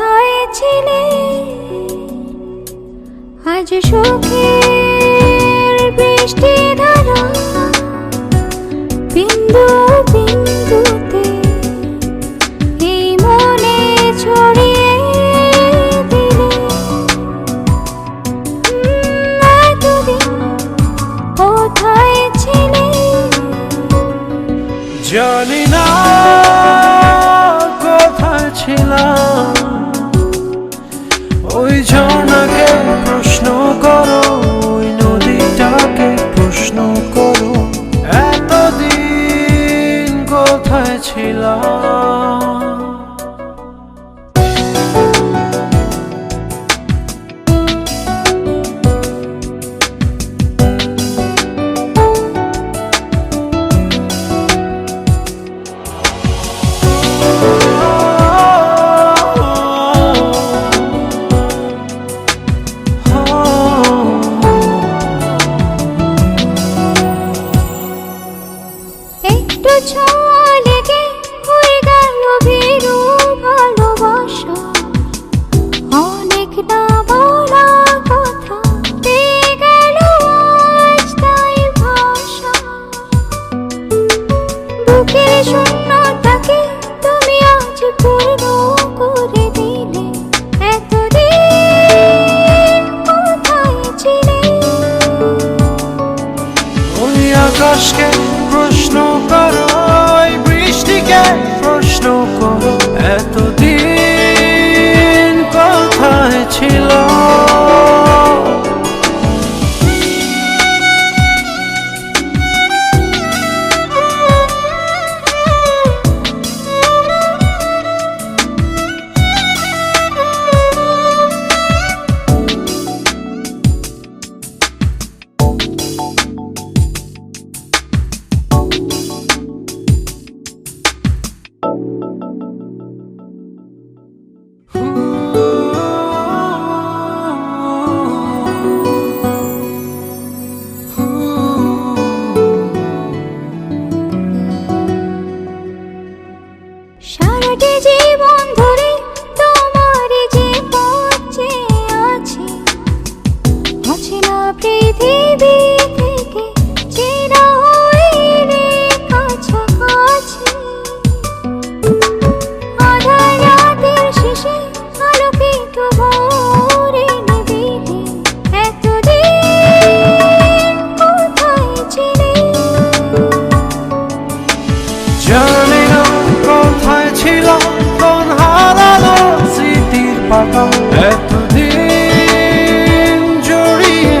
কোথায় ছিলে? আজ সুখের বৃষ্টি বিন্দু বিন্দুতে এই মনে ছড়িয়ে দিলে। এতদিন কোথায় ছিলে? জানি না। আকাশে আলোকিত ভোরে কোথায় ছিলে? জানি ছিল স্মৃতির পাতা। এতদিন জড়িয়ে